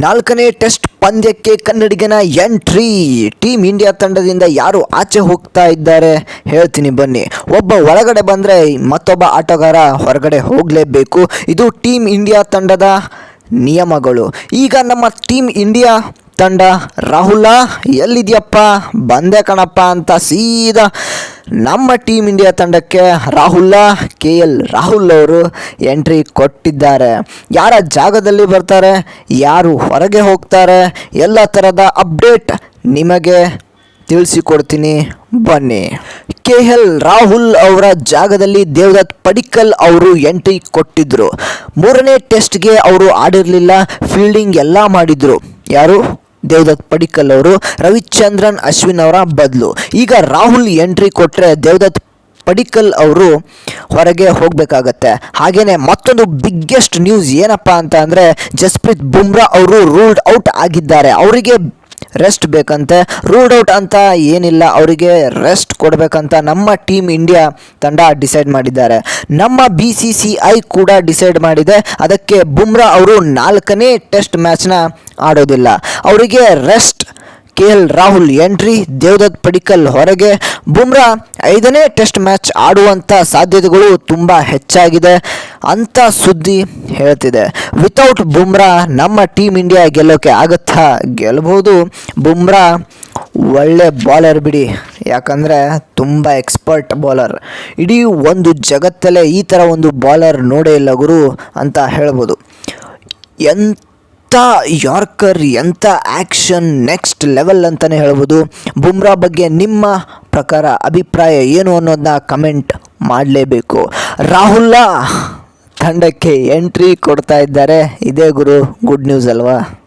ನಾಲ್ಕನೇ ಟೆಸ್ಟ್ ಪಂದ್ಯಕ್ಕೆ ಕನ್ನಡಿಗನ entry. Team India ತಂಡದಿಂದ ಯಾರು ಆಚೆ ಹೋಗ್ತಾ ಇದ್ದಾರೆ? ಹೇಳ್ತೀನಿ ಬನ್ನಿ. ಒಬ್ಬ ಒಳಗಡೆ ಬಂದರೆ ಮತ್ತೊಬ್ಬ ಆಟಗಾರ ಹೊರಗಡೆ ಹೋಗಲೇಬೇಕು. ಇದು ಟೀಮ್ ಇಂಡಿಯಾ ತಂಡದ ನಿಯಮಗಳು. ಈಗ ನಮ್ಮ ಟೀಮ್ ಇಂಡಿಯಾ ತಂಡ, ರಾಹುಲ, ಎಲ್ಲಿದೆಯಪ್ಪ? ಬಂದೆ ಕಣಪ್ಪ ಅಂತ ಸೀದಾ ನಮ್ಮ ಟೀಮ್ ಇಂಡಿಯಾ ತಂಡಕ್ಕೆ ರಾಹುಲ್, ಕೆ ಎಲ್ ರಾಹುಲ್ ಅವರು ಎಂಟ್ರಿ ಕೊಟ್ಟಿದ್ದಾರೆ. ಯಾರ ಜಾಗದಲ್ಲಿ ಬರ್ತಾರೆ? ಯಾರು ಹೊರಗೆ ಹೋಗ್ತಾರೆ? ಎಲ್ಲ ಥರದ ಅಪ್ಡೇಟ್ ನಿಮಗೆ ತಿಳಿಸಿಕೊಡ್ತೀನಿ. ಬನ್ನಿ. ಕೆ ಎಲ್ ರಾಹುಲ್ ಅವರ ಜಾಗದಲ್ಲಿ ದೇವದತ್ ಪಡಿಕಲ್ ಅವರು ಎಂಟ್ರಿ ಕೊಟ್ಟಿದ್ದರು ಮೂರನೇ ಟೆಸ್ಟ್ಗೆ ಅವರು ಆಡಿರಲಿಲ್ಲ ಫೀಲ್ಡಿಂಗ್ ಎಲ್ಲ ಮಾಡಿದರು. ಯಾರು? ದೇವದತ್ ಪಡಿಕಲ್ ಅವರು ರವಿಚಂದ್ರನ್ ಅಶ್ವಿನ್ ಅವರ ಬದಲು. ಈಗ ರಾಹುಲ್ ಎಂಟ್ರಿ ಕೊಟ್ಟರೆ ದೇವದತ್ ಪಡಿಕಲ್ ಅವರು ಹೊರಗೆ ಹೋಗಬೇಕಾಗತ್ತೆ. ಹಾಗೆಯೇ ಮತ್ತೊಂದು ಬಿಗ್ಗೆಸ್ಟ್ ನ್ಯೂಸ್ ಏನಪ್ಪ ಅಂತ ಅಂದರೆ ಜಸ್ಪ್ರೀತ್ ಬುಮ್ರಾ ಅವರು ರೂಲ್ಡ್ ಔಟ್ ಆಗಿದ್ದಾರೆ. ಅವರಿಗೆ ರೆಸ್ಟ್ ಬೇಕಂತೆ. ರೂಲ್ಡ್ ಔಟ್ ಅಂತ ಏನಿಲ್ಲ, ಅವರಿಗೆ ರೆಸ್ಟ್ ಕೊಡಬೇಕಂತ ನಮ್ಮ ಟೀಮ್ ಇಂಡಿಯಾ ತಂಡ ಡಿಸೈಡ್ ಮಾಡಿದ್ದಾರೆ. ನಮ್ಮ ಬಿ ಸಿ ಸಿ ಐ ಕೂಡ ಡಿಸೈಡ್ ಮಾಡಿದೆ. ಅದಕ್ಕೆ ಬುಮ್ರಾ ಅವರು ನಾಲ್ಕನೇ ಟೆಸ್ಟ್ ಮ್ಯಾಚ್ನ ಆಡೋದಿಲ್ಲ. ಅವರಿಗೆ rest K L Rahul entry Devdutt Padikkal ಹೊರಗೆ. ಬುಮ್ರಾ ಐದನೇ ಟೆಸ್ಟ್ ಮ್ಯಾಚ್ ಆಡುವಂಥ ಸಾಧ್ಯತೆಗಳು ತುಂಬ ಹೆಚ್ಚಾಗಿದೆ ಅಂತ ಸುದ್ದಿ ಹೇಳ್ತಿದೆ. ವಿತೌಟ್ ಬುಮ್ರಾ ನಮ್ಮ ಟೀಮ್ ಇಂಡಿಯಾ ಗೆಲ್ಲೋಕೆ ಆಗುತ್ತಾ ಗೆಲ್ಬೋದು. ಬುಮ್ರಾ ಒಳ್ಳೆ ಬಾಲರ್ ಬಿಡಿ. ಯಾಕಂದರೆ ತುಂಬ ಎಕ್ಸ್ಪರ್ಟ್ ಬಾಲರ್ ಇಡೀ ಒಂದು ಜಗತ್ತಲ್ಲೇ ಈ ಥರ ಒಂದು ಬಾಲರ್ ನೋಡೇ ಇಲ್ಲ ಗುರು ಅಂತ ಹೇಳ್ಬೋದು. ಎಂಥ ಯಾರ್ಕರ್ ಎಂಥ ಆ್ಯಕ್ಷನ್ ನೆಕ್ಸ್ಟ್ ಲೆವೆಲ್ ಅಂತಲೇ ಹೇಳ್ಬೋದು. ಬುಮ್ರಾ ಬಗ್ಗೆ ನಿಮ್ಮ ಪ್ರಕಾರ ಅಭಿಪ್ರಾಯ ಏನು ಅನ್ನೋದನ್ನ ಕಮೆಂಟ್ ಮಾಡಲೇಬೇಕು. ರಾಹುಲ್ಲ ತಂಡಕ್ಕೆ ಎಂಟ್ರಿ ಕೊಡ್ತಾ ಇದ್ದಾರೆ. ಇದೇ ಗುರು, ಗುಡ್ ನ್ಯೂಸ್ ಅಲ್ವಾ?